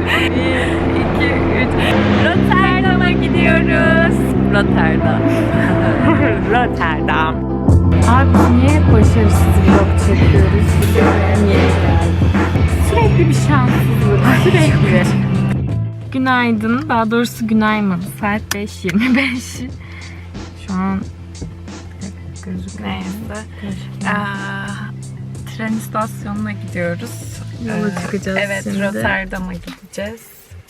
Bir, iki, üç. Rotterdam'a gidiyoruz. Rotterdam. Rotterdam. Abi niye başarısız vlog çekiyoruz? Niye Sürekli bir şanssızlık. Sürekli. Günaydın. Daha doğrusu günaymın. Saat 5.25. Şu an gözüküyor. Neyse. Aa, tren istasyonuna gidiyoruz. Yola Ee, çıkacağız Evet, şimdi. Rotterdam'a gideceğiz.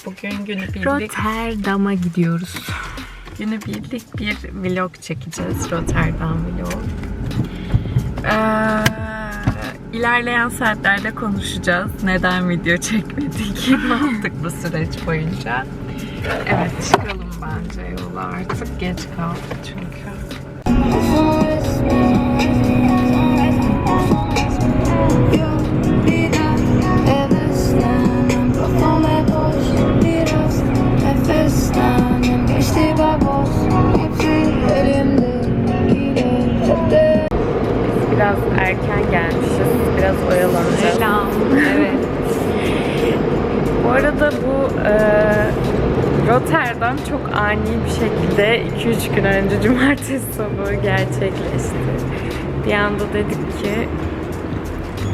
Bugün günübirlik, Rotterdam'a gidiyoruz. günübirlik bir vlog çekeceğiz. Rotterdam vlog. Ee, ilerleyen saatlerde konuşacağız. Neden video çekmedik? ne yaptık bu süreç boyunca? Evet, çıkalım bence yola artık. Geç kaldık çünkü. Erken gelmişiz. Biraz oyalanacağız. Selam. Evet. Bu arada bu e, Rotterdam çok ani bir şekilde 2-3 gün önce cumartesi sabahı gerçekleşti. Bir anda dedik ki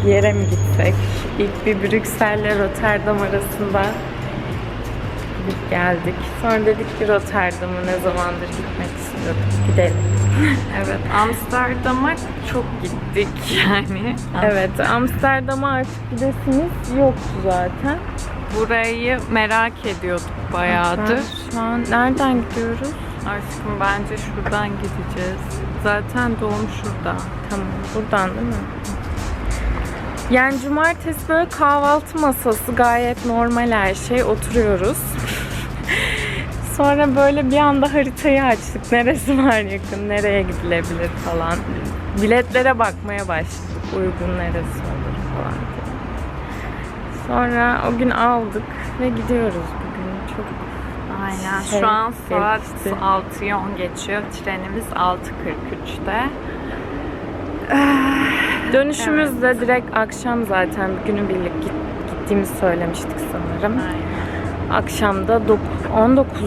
bir yere mi gitsek? İlk bir Brüksel ile Rotterdam arasında gidip geldik. Sonra dedik ki Rotterdam'a ne zamandır gitmek istiyorduk. Gidelim. Evet, Amsterdam'a çok gittik yani. Evet, Amsterdam'a artık gidesiniz yoktu zaten. Burayı merak ediyorduk bayağıdır. Ben Şu an nereden gidiyoruz? Aşkım bence şuradan gideceğiz. Zaten doğum şurada. Tamam, buradan değil mi? Yani cumartesi böyle kahvaltı masası gayet normal her şey. Oturuyoruz. Sonra böyle bir anda haritayı açtık. Neresi var yakın, nereye gidilebilir falan. Biletlere bakmaya başladık. Uygun neresi olur falan. Sonra o gün aldık ve gidiyoruz bugün. Çok Aynen. Şey, Şu an saat gelişti. 6'yı 10 geçiyor. Trenimiz 6.43'te. Dönüşümüz de direkt akşam zaten günübirlik git, gittiğimizi söylemiştik sanırım. Aynen. Akşamda dok- 19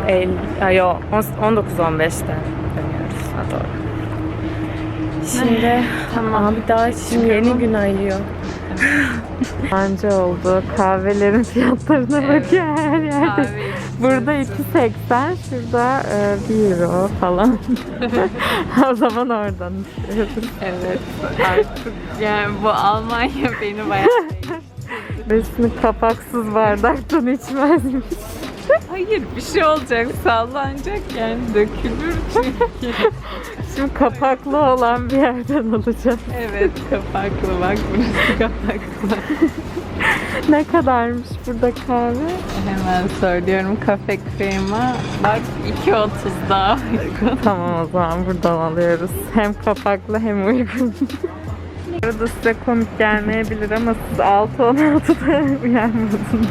Evet. Eylül, ay yo, 19 15'te dönüyoruz. Ha doğru. Şimdi Tamam. abi daha şimdi yeni gün ayıyor. Bence oldu. Kahvelerin fiyatlarına Evet. bakıyor her yerde. Burada 2.80, şurada e, 1 euro falan. o zaman oradan. Evet. Artık yani bu Almanya beni bayağı Besini kapaksız bardaktan içmezmiş. Hayır bir şey olacak sallanacak yani dökülür çünkü. Şimdi kapaklı olan bir yerden alacağım. evet kapaklı bak burası kapaklı. Ne kadarmış burada kahve? Hemen söylüyorum kafe krema. Bak 2.30 daha uygun. Tamam o zaman buradan alıyoruz. Hem kapaklı hem uygun. Arada size komik gelmeyebilir ama siz 6-16'da uyanmadınız.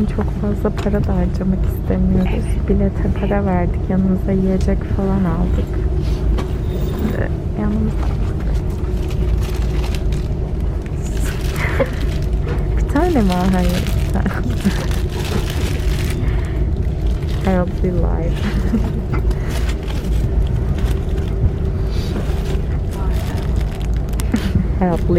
İçin çok fazla para da harcamak istemiyoruz. Bilete para verdik. Yanımıza yiyecek falan aldık. Şimdi yanımızda bir tane mi? Hayır. bir tane. Help be life. Help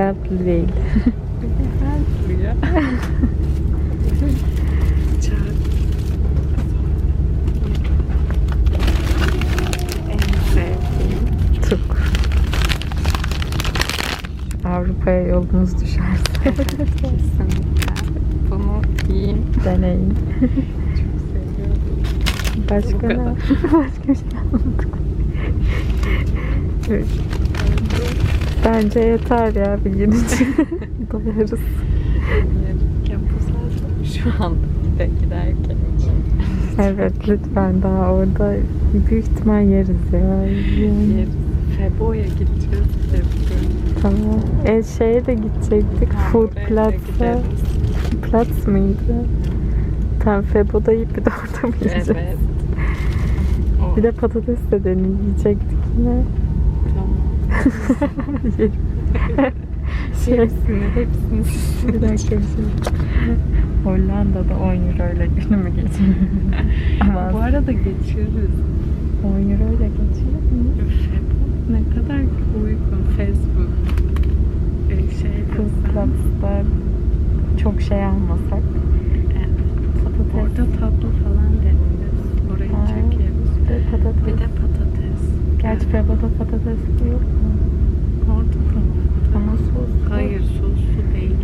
kalpli değil. kalpli ya. Avrupa'ya yolunuz düşerse. Kesinlikle. Bunu yiyin. Deneyin. Çok seviyorum. Başka ne? Başka bir şey anladık. evet. Bence yeter ya bir gün için. Doyarız. Pusar şu de giderken. Evet lütfen daha orada büyük ihtimal yeriz ya. Yani, Yeriz. Febo'ya gideceğiz. Febo. tamam. E şeye de gidecektik. Food da Platz'a. gideriz. Platz mıydı? Tam Febo'da yiyip bir de orada mı yiyeceğiz? Evet. O, Bir de patates de deneyecektik yine. Yerim. şey, Hepsini, hepsini. bir dakika bir şey. Hollanda'da 10 euro ile günümü geçiriyorum. Ama Bu arada geçiyoruz. 10 euro ile geçiyor mu? Ne kadar uygun Facebook. Bir şey Food Platz'da çok şey almasak. Evet. Patates. Orada tatlı falan deneriz. Orayı Aa, çekeriz. Bir de patates. Bir de patates. Gerçi Febo'da patates yok mu? Orada da var. Ama sos. Hayır soslu değil.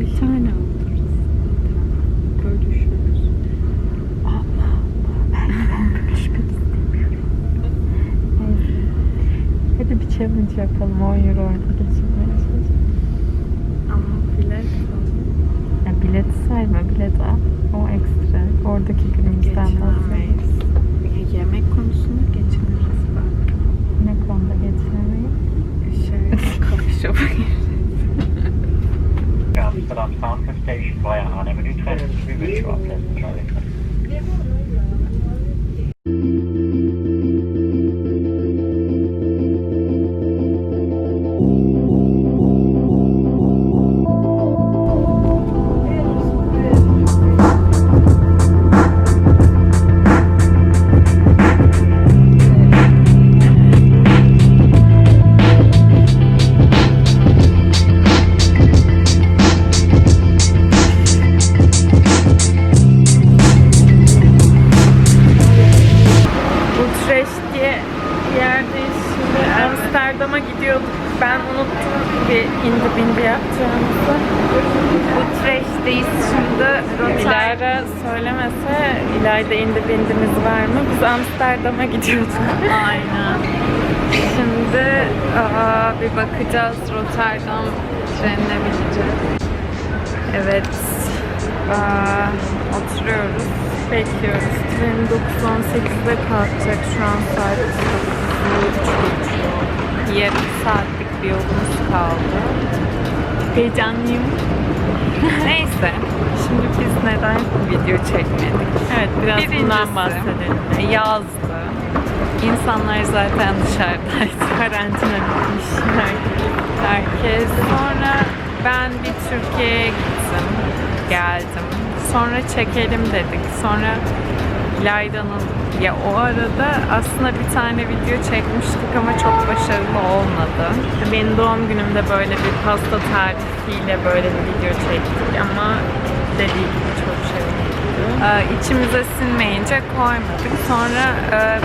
Bir tane alırız. Bölüşürüz. Allah Allah. Ben ben bölüşmek istemiyorum. Neyse. Hadi bir challenge yapalım. 10 euro çalışalım. Ama bilet Ya bileti sayma. Bilet al. O ekstra. Oradaki günümüzden geçinemeyiz. Ya yemek konusunda geçiniriz bak. Ne konuda geçiremeyiz? Şey, coffee shop'a gireriz. Şimdi aa, bir bakacağız Rotterdam trenine bineceğiz. Evet. Aa, oturuyoruz. Bekliyoruz. Tren 9.18'de kalkacak. Şu an saat 9.30 geçiyor. Yarım saatlik bir yolumuz kaldı. Heyecanlıyım. Neyse. Şimdi biz neden video çekmedik? Evet biraz Birincisi. bundan bahsedelim. Yazdı. İnsanlar zaten dışarıdaydı. Karantina bitmiş. Herkes. Sonra ben bir Türkiye'ye gittim. Geldim. Sonra çekelim dedik. Sonra Layda'nın ya o arada aslında bir tane video çekmiştik ama çok başarılı olmadı. Benim doğum günümde böyle bir pasta tarifiyle böyle bir video çektik ama dediği gibi çok şey oldu. Ee, içimize sinmeyince koymadık. Sonra e,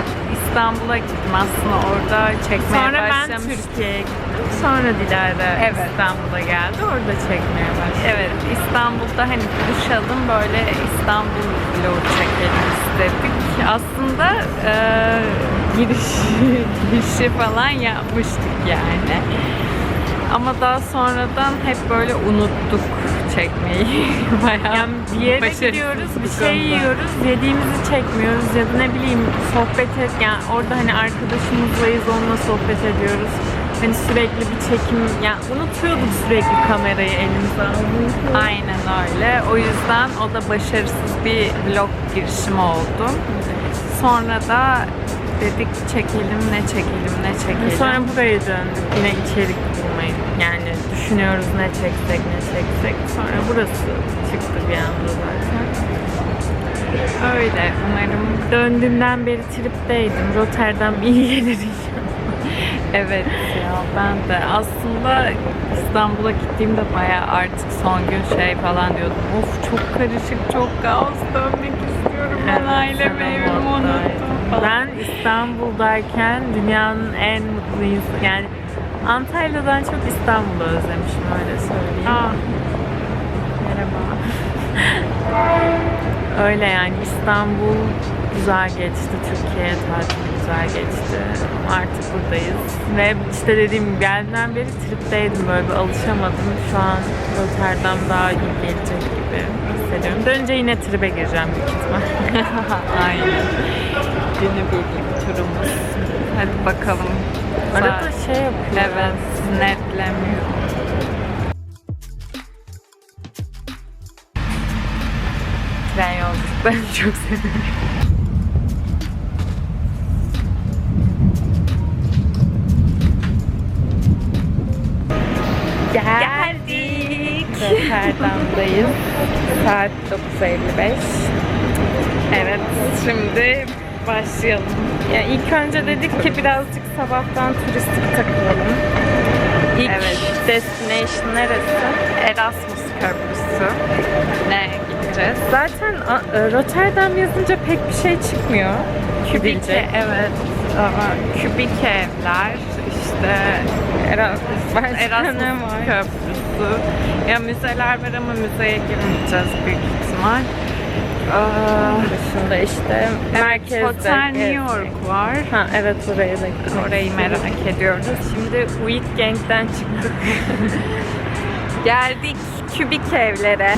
İstanbul'a gittim aslında orada çekmeye Sonra ben başlamıştım. Türkiye'ye gittim. Sonra Dilara Evet. İstanbul'a geldi. Orada çekmeye başladım. Evet. İstanbul'da hani buluşalım böyle İstanbul vlog çekelim istedik. Aslında e, giriş, girişi falan yapmıştık yani. Ama daha sonradan hep böyle unuttuk çekmeyi. Bayağı Yani bir yere başarısız gidiyoruz, bir şey yiyoruz, yediğimizi çekmiyoruz ya da ne bileyim sohbet et yani orada hani arkadaşımızlayız onunla sohbet ediyoruz. Hani sürekli bir çekim yani unutuyorduk sürekli kamerayı almayı. Aynen öyle. O yüzden o da başarısız bir vlog girişimi oldu. Sonra da dedik çekelim ne çekelim ne çekelim. Sonra buraya döndük yine içerik bulmayı. Yani düşünüyoruz ne çeksek ne çeksek. Sonra burası çıktı bir anda zaten. öyle. Umarım Döndüğümden beri tripteydim. Rotterdam iyi gelir. Evet ya ben de aslında İstanbul'a gittiğimde bayağı artık son gün şey falan diyordum. Of çok karışık, çok kaos dönmek istiyorum. Ben ailemi, evimi unuttum. Ben İstanbul'dayken dünyanın en mutlu insanı yani Antalya'dan çok İstanbul'u özlemişim öyle söyleyeyim. Aa, Merhaba. Öyle yani İstanbul güzel geçti, Türkiye tatili güzel geçti. Artık buradayız. Ve işte dediğim gibi geldiğimden beri tripteydim böyle bir alışamadım. Şu an Rotterdam daha iyi gelecek gibi. Dönünce yine tribe gireceğim büyük ihtimal. aynen. Günübirlik turumuz. Hadi bakalım. Arada Saat- şey yapıyor. Evet, netlemiyor. Tren yolculuklarını çok seviyorum. Rotterdam'dayız. Saat 9.55. Evet, şimdi başlayalım. Ya ilk önce dedik ki birazcık sabahtan turistik takılalım. İlk Evet. destination neresi? Erasmus Köprüsü. Ne gideceğiz? Zaten e, Rotterdam yazınca pek bir şey çıkmıyor. Kübik, Gidilecek. evet. Kübik evler, işte Erasmus, Erasmus? Köprüsü. Ya müzeler var ama müzeye girmeyeceğiz büyük ihtimal. Aa, dışında işte merkezde. Hotel New. York var. Ha evet oraya da gitmek Orayı istiyorum. merak ediyoruz. Şimdi Weekend'den çıktık. Geldik kübik evlere.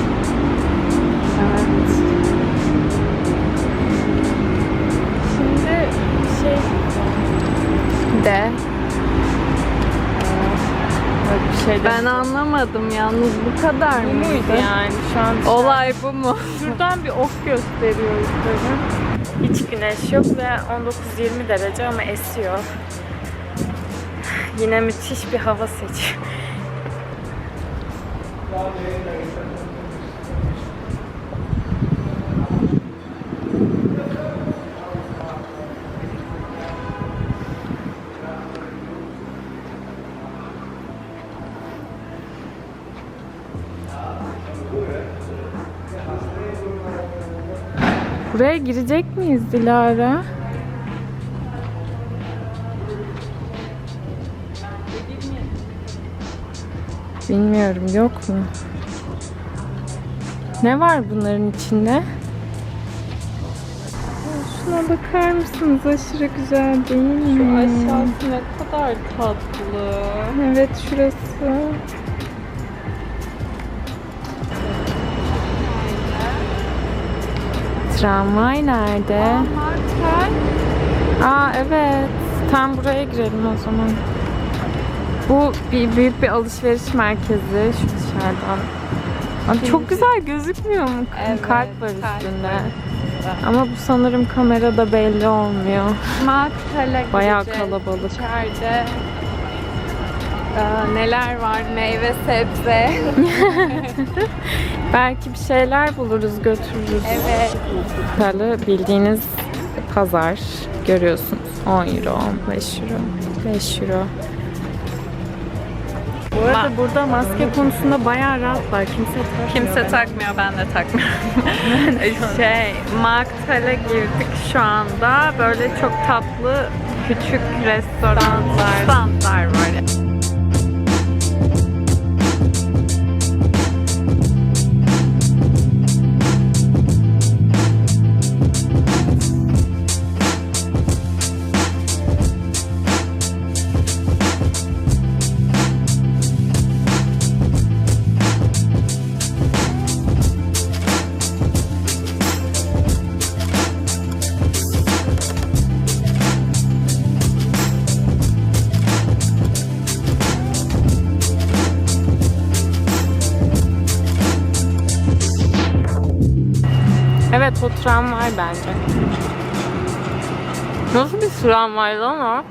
Şey Ben anlamadım yalnız bu kadar Bu muydu yani şu an Olay bu mu? Şuradan bir ok gösteriyor yukarı. Hiç güneş yok ve 19-20 derece ama esiyor. Yine müthiş bir hava seçiyor. Buraya girecek miyiz Dilara? Bilmiyorum yok mu? Ne var bunların içinde? Şuna bakar mısınız? Aşırı güzel değil mi? Aşağısı ne kadar tatlı. Evet şurası. Tramvay nerede? Martel. Aa evet. Tam buraya girelim o zaman. Bu bir büyük bir alışveriş merkezi şu dışarıdan. Abi çok güzel gözükmüyor mu? Evet, kalp var üstünde. Ama bu sanırım kamerada belli olmuyor. Bayağı kalabalık. İçeride Neler var? Meyve, sebze. Belki bir şeyler buluruz götürürüz. evet. Böyle bildiğiniz pazar görüyorsunuz. 10 euro, 15 euro, 5 euro. Bu arada Ma- burada maske konusunda bayağı rahatlar. Kimse takmıyor. Kimse bence. takmıyor, ben de takmıyorum. şey, Martel'e girdik şu anda. Böyle çok tatlı küçük restoranlar, standlar var. Bence. Nasıl bir tramvay lan o?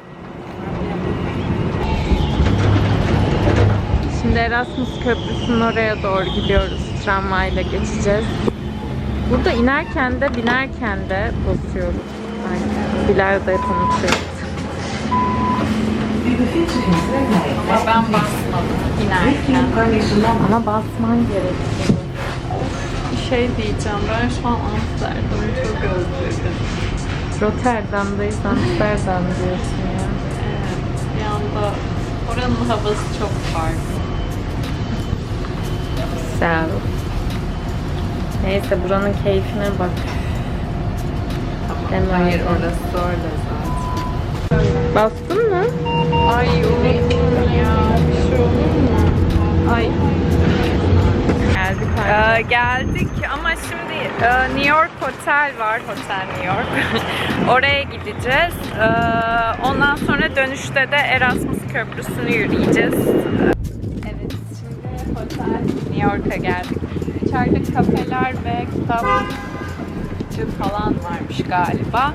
Şimdi Erasmus Köprüsü'nün oraya doğru gidiyoruz. Tramvayla geçeceğiz. Burada inerken de binerken de basıyoruz. Aynen. Bilal'de hep unutuyoruz. Ama ben basmadım inerken. Ama basman gerekiyor. Şey diyeceğim, ben şu an Amsterdam'ı çok özledim. Rotterdam'dayız, Amsterdam diyorsun ya. Evet, bir anda Oranın havası çok farklı. Güzel. Neyse buranın keyfine bak. Hemen. Hayır orası orada zaten. Bastın mı? Ay unuttum ya. Bir şey olur mu? Ay. Geldik Ee, geldik ama şimdi e, New York Hotel var, Hotel New York. Oraya gideceğiz. Ee, ondan sonra dönüşte de Erasmus Köprüsü'nü yürüyeceğiz. Evet, şimdi Hotel New York'a geldik. İçeride kafeler ve kitapçı falan varmış galiba.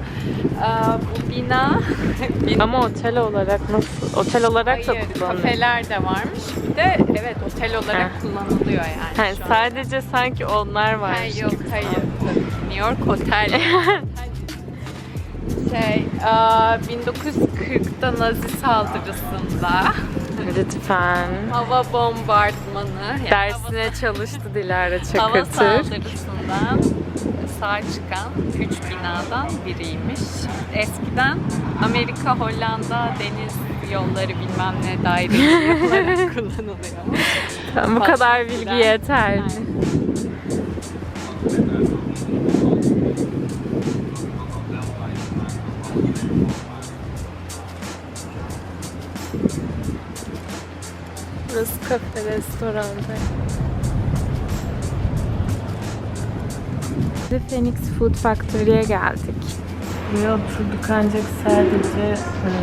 Ee, bu bina, Ama otel olarak nasıl? Otel olarak da Hayır, kullanılıyor. kafeler de varmış. Bir de evet otel olarak Heh. kullanılıyor yani. Ha, şu an. sadece sanki onlar var. Ha, yok hayır. New York Otel. şey, aa, 1940'da Nazi saldırısında Lütfen. hava bombardımanı, yani Dersine çalıştı Dilara hava, hava saldırısından sağ çıkan üç binadan biriymiş. Eskiden Amerika, Hollanda, deniz yolları bilmem ne dairesi olarak kullanılıyormuş. Tamam, bu kadar bilgi yeterli. Burası kafe, restoran. De Phoenix Food Factory'e geldik. Buraya oturduk ancak sadece e,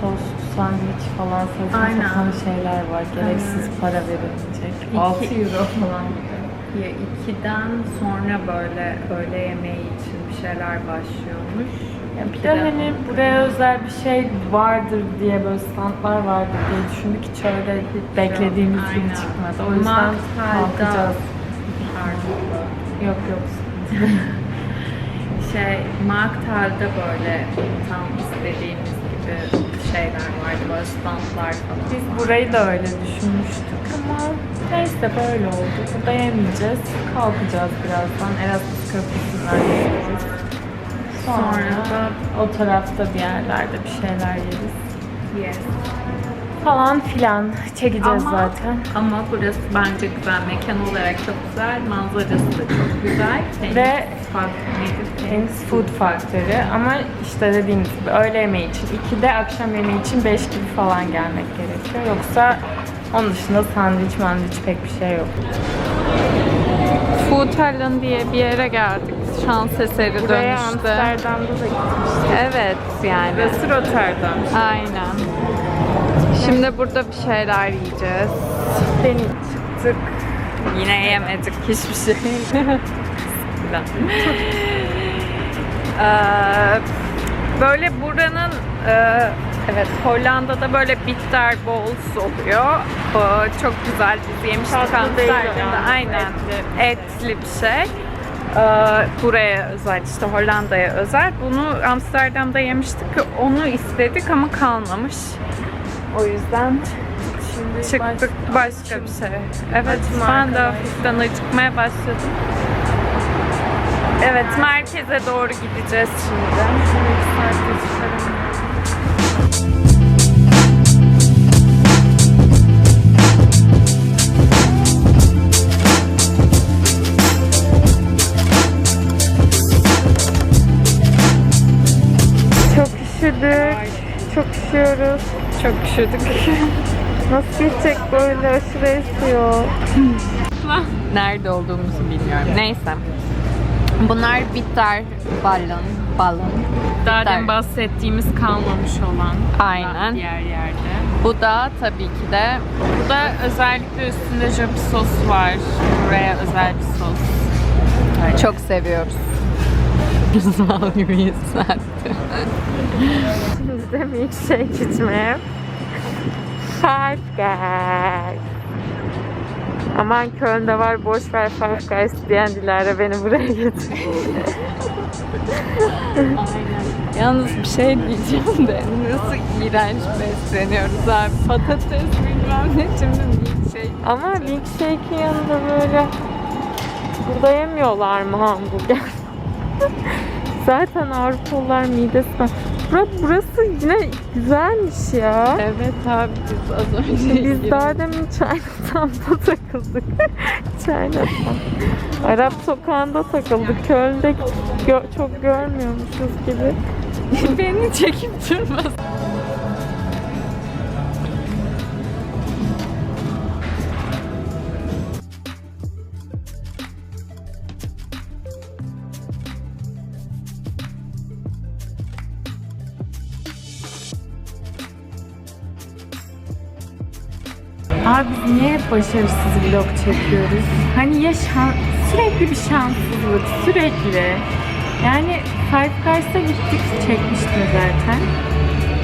tost, sandviç falan saçma Aynen. sapan şeyler var. Gereksiz para verilecek. 6 euro falan. Ya ikiden sonra böyle öğle yemeği için bir şeyler başlıyormuş. Ya bir de hani buraya özel bir şey vardır diye böyle standlar vardır diye düşündük hiç öyle beklediğimiz gibi Aynen. çıkmadı. O yüzden kalkacağız. Yok yok. Şey, Magtal'da böyle tam istediğimiz gibi şeyler vardı. Böyle standlar falan. Biz burayı da öyle düşünmüştük ama neyse böyle oldu. Burada yemeyeceğiz. Kalkacağız birazdan. Erasmus Köprüsü'nden geçeceğiz. Sonra, Sonra da o tarafta bir yerlerde bir şeyler yeriz. Yes. Falan filan çekeceğiz Ama- zaten. Ama burası bence güzel. Mekan olarak çok güzel. Manzarası da çok güzel. Ve-? Thanks Food Factory ama işte dediğim gibi öğle yemeği için 2'de akşam yemeği için 5 gibi falan gelmek gerekiyor. Yoksa onun dışında sandviç mandviç pek bir şey yok. Food Island diye bir yere geldik. Şans eseri Buraya dönüşte. Amsterdam'da da gitmiştik. Evet yani. Burası Rotterdam. Aynen. Şimdi burada bir şeyler yiyeceğiz. Deniz çıktık. Yine yemedik hiçbir şey. Ee, böyle buranın e, evet Hollanda'da böyle bitter bowls oluyor. Ee, çok güzel biz yemiştik yani, Aynen. etli. Etli bir şey. Ee, buraya özel işte Hollanda'ya özel. Bunu Amsterdam'da yemiştik. Onu istedik ama kalmamış. O yüzden Şimdi çıktık baş- başka bir şey. Evet ben de hafiften acıkmaya başladım. Evet merkeze doğru gideceğiz şimdi. Şimdi üşüdük. Çok üşüyoruz. Çok üşüdük. Nasıl gidecek böyle aşırı esiyor. Nerede olduğumuzu bilmiyorum. Neyse. Bunlar bitter balon. Balon. Daha demin bahsettiğimiz kalmamış olan. Aynen. Diğer yerde. Bu da tabii ki de Bu da özellikle üstünde jöp sos var. Buraya özel bir sos. çok seviyoruz. Güzel gibi hissettim. Şimdi de milkshake içmeye. Five Guys. Aman Köln'de var boş ver Five Guys diyen Dilara beni buraya getir. Aynen. Yalnız bir şey diyeceğim de nasıl iğrenç besleniyoruz abi. Patates bilmem ne şimdi milkshake. Ama milkshake'in yanında böyle burada yemiyorlar mı hamburger? Zaten Avrupalılar midesine Bura, burası yine güzelmiş ya. Evet abi biz az önce Biz daha demin Chinatown'da takıldık. Chinatown. Arap sokağında takıldık. Köln'de gö- çok görmüyormuşuz gibi. beni çekip durmaz. Abi biz niye hep başarısız vlog çekiyoruz? Hani ya şan, sürekli bir şanssızlık, sürekli. Yani Five Guys'a gittik, çekmiştim zaten.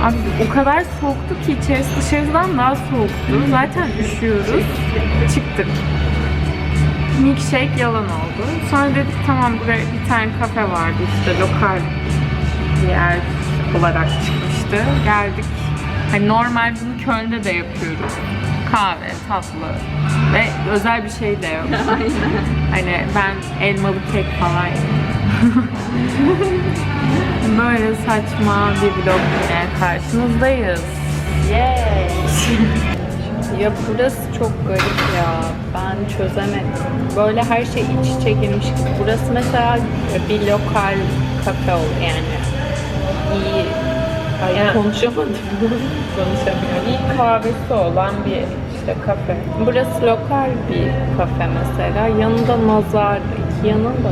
Abi o kadar soğuktu ki içerisi dışarıdan daha soğuktu. Zaten üşüyoruz. Çıktık. Milkshake yalan oldu. Sonra dedik tamam buraya bir tane kafe vardı işte lokal bir yer olarak çıkmıştı. Geldik. Hani normal bunu Köln'de de yapıyoruz. Kahve, tatlı ve özel bir şey de yok. Hani ben elmalı kek falan. Böyle saçma bir vlog yine karşınızdayız. Yay! Ya burası çok garip ya. Ben çözemedim. Böyle her şey iç içe girmiş gibi. Burası mesela bir lokal kafe yani. İyi Ay, Yani- konuşamadım. Konuşamıyorum. İyi kahvesi olan bir işte kafe. Burası lokal bir kafe mesela. Yanında Nazar, iki yanında?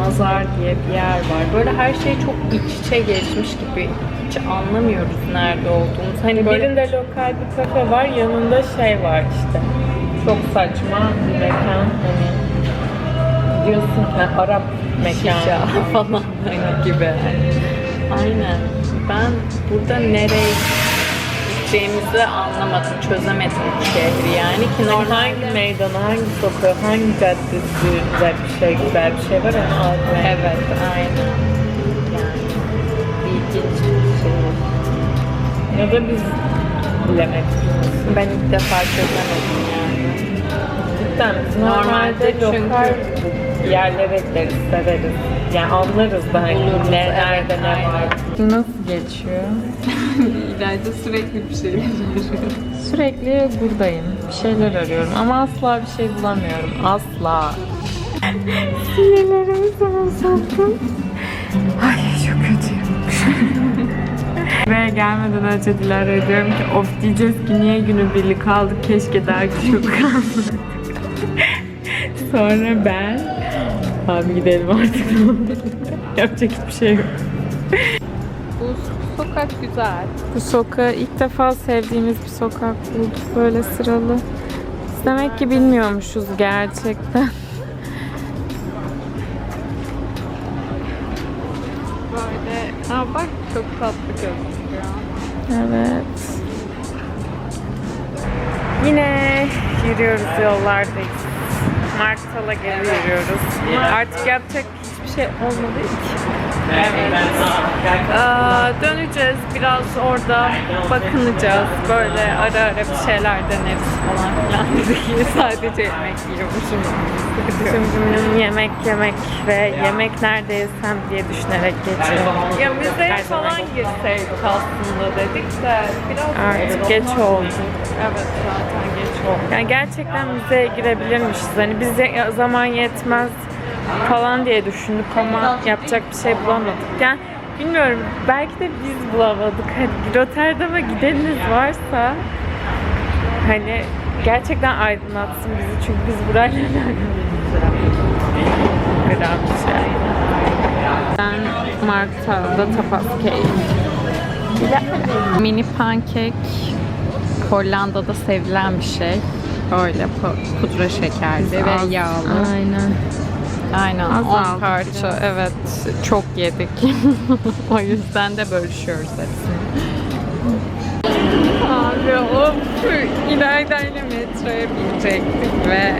Nazar diye bir yer var. Böyle her şey çok iç içe geçmiş gibi. Hiç anlamıyoruz nerede olduğumuzu. Hani böyle Birinde lokal bir kafe var, yanında şey var işte. Çok saçma bir mekan hani diyorsun ha, Arap mekanı. falan hani gibi. Aynen. Ben burada nereye gideceğimizi anlamadım, çözemedim bu şehri yani ki normal hangi meydanı, hangi sokağı, hangi caddesi güzel bir şey, güzel bir şey var hani algılayamıyorum. Evet, aynen. Yani ilginç bir şey. Ya da biz bilemedik. Ben ilk defa çözemedim yani. Cidden Normalde normalde çünkü- yerlere gideriz, severiz. Yani anlarız da hani Buluruz, ne, evet, nerede ne var. Nasıl geçiyor? İleride sürekli bir şeyler Sürekli buradayım. Bir şeyler arıyorum ama asla bir şey bulamıyorum. Asla. Sinirlerimizi bozuldum. Ay çok kötüyüm. Ve gelmeden önce Dilara'ya diyorum ki of diyeceğiz ki niye günübirlik kaldık keşke daha küçük kalsaydık. Sonra ben abi gidelim artık. Yapacak hiçbir şey yok. Bu sokak güzel. Bu sokağı ilk defa sevdiğimiz bir sokak bulduk böyle sıralı. Biz demek ki bilmiyormuşuz gerçekten. Böyle, ha bak çok tatlı gözüküyor. Evet. Yine yürüyoruz yollardayız. Martal'a geri yürüyoruz. Artık yapacak hiçbir şey olmadığı için. Evet. Aa, döneceğiz. Biraz orada bakınacağız. Böyle ara ara bir şeyler deneriz falan filan. Sadece yemek yiyormuşum. Günüm yemek yemek ve yemek nerede yesem diye düşünerek geçiyor. Ya müzeye falan girseydik aslında dedik de biraz Artık geç oldu. Evet zaten. Yani gerçekten müzeye girebilirmişiz. Hani bize zaman yetmez falan diye düşündük ama yapacak bir şey bulamadık. Yani bilmiyorum belki de biz bulamadık. Hani Rotterdam'a gideniniz varsa hani gerçekten aydınlatsın bizi çünkü biz burayla Gram bir şey. Ben Marta'da tapas cake. Mini pankek Hollanda'da sevilen bir şey. Böyle pu- pudra şekerli ve Az- yağlı. Aynen. Aynen. Az 10 aldık parça. biraz. Evet. Çok yedik. o yüzden de bölüşüyoruz hepsini. Abi of İlayda ile metroya binecektik ve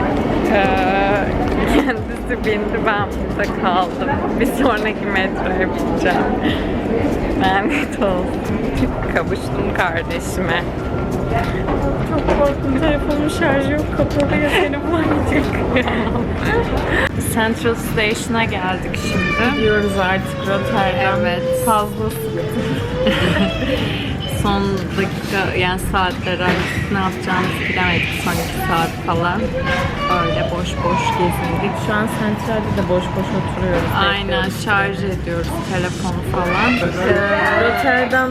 eee, kendisi bindi ben burada kaldım. Bir sonraki metroya bineceğim. Ben lanet olsun. Kavuştum kardeşime. Çok korktum. Telefonun şarjı yok. Kapalı ya telefon gidecek. Central Station'a geldik şimdi. Gidiyoruz artık Rotterdam. Evet. Fazla Son dakika yani saatler artık ne yapacağımızı bilemedik son iki saat falan. Öyle boş boş gezindik. Şu an Central'de de boş boş oturuyoruz. Aynen şarj ediyoruz telefonu falan. Ee, Rotterdam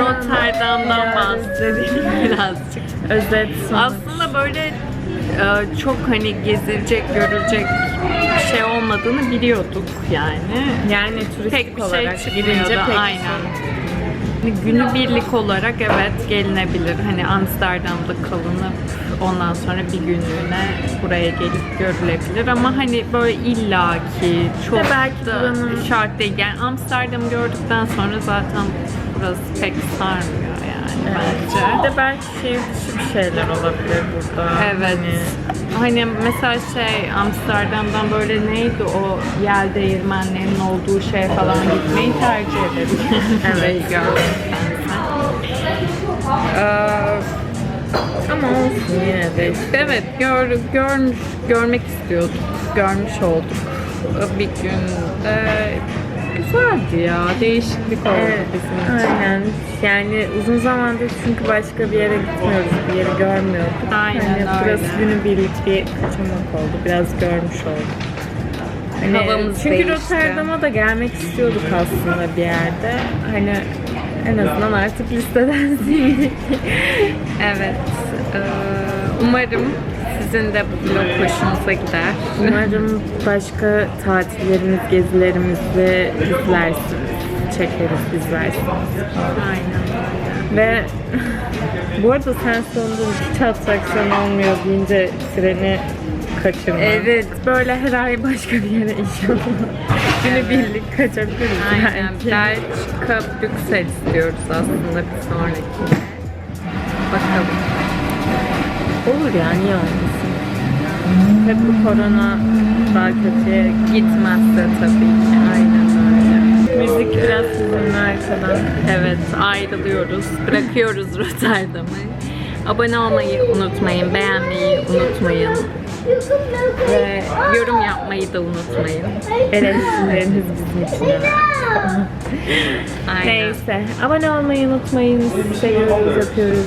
Rotterdam'dan bahsedelim birazcık. Özet sonuç. Aslında böyle e, çok hani gezilecek, görülecek bir şey olmadığını biliyorduk yani. Yani turistik Pek bir şey olarak çıkmıyordu. gidince pek Aynen. Hani günübirlik olarak evet gelinebilir. Hani Amsterdam'da kalınıp ondan sonra bir günlüğüne buraya gelip görülebilir ama hani böyle illaki çok De belki da şart değil. Yani Amsterdam'ı gördükten sonra zaten burası pek sarmıyor yani bence. Bir de belki şehir dışı bir şeyler olabilir burada. Evet. Hani Hani mesela şey Amsterdam'dan böyle neydi o yel değirmenlerinin olduğu şey falan gitmeyi tercih ederim. Evet. gerçekten. Ee, ama olsun yine de. evet gör, görmüş, görmek istiyorduk. Görmüş olduk. Bir günde güzeldi ya. Değişiklik oldu Evet, bizim için. aynen. Yani uzun zamandır çünkü başka bir yere gitmiyoruz, bir yeri görmüyoruz. Aynen Burası öyle. günübirlik bir kaçamak oldu, biraz görmüş olduk. Hani, Havamız çünkü değişti. Rotterdam'a da gelmek istiyorduk aslında bir yerde. Hani en azından artık listeden sildik. Evet. Ee, umarım sizin de bu vlog hoşunuza gider. Umarım başka tatillerimiz, gezilerimizi izlersiniz. Çekeriz, izlersiniz. Aynen. Ve bu arada sen sonunda hiç atraksiyon olmuyor deyince treni kaçırma. Evet. Böyle her ay başka bir yere inşallah. Günübirlik kaçabiliriz Aynen. belki. Belçika, Brüksel istiyoruz aslında bir sonraki. Bakalım. Olur ya niye olmasın. Hep bu korona daha kötüye Gitmezse tabii ki. Aynen öyle. Müzik biraz sizinle arkadan. Evet ayrılıyoruz. Bırakıyoruz Rotterdam'ı. Abone olmayı unutmayın. Beğenmeyi unutmayın. Ve yorum yapmayı da unutmayın. Eleştirileriniz bizim için önemli. Aynen. Neyse. Abone olmayı unutmayın. Sizi seviyoruz, yapıyoruz.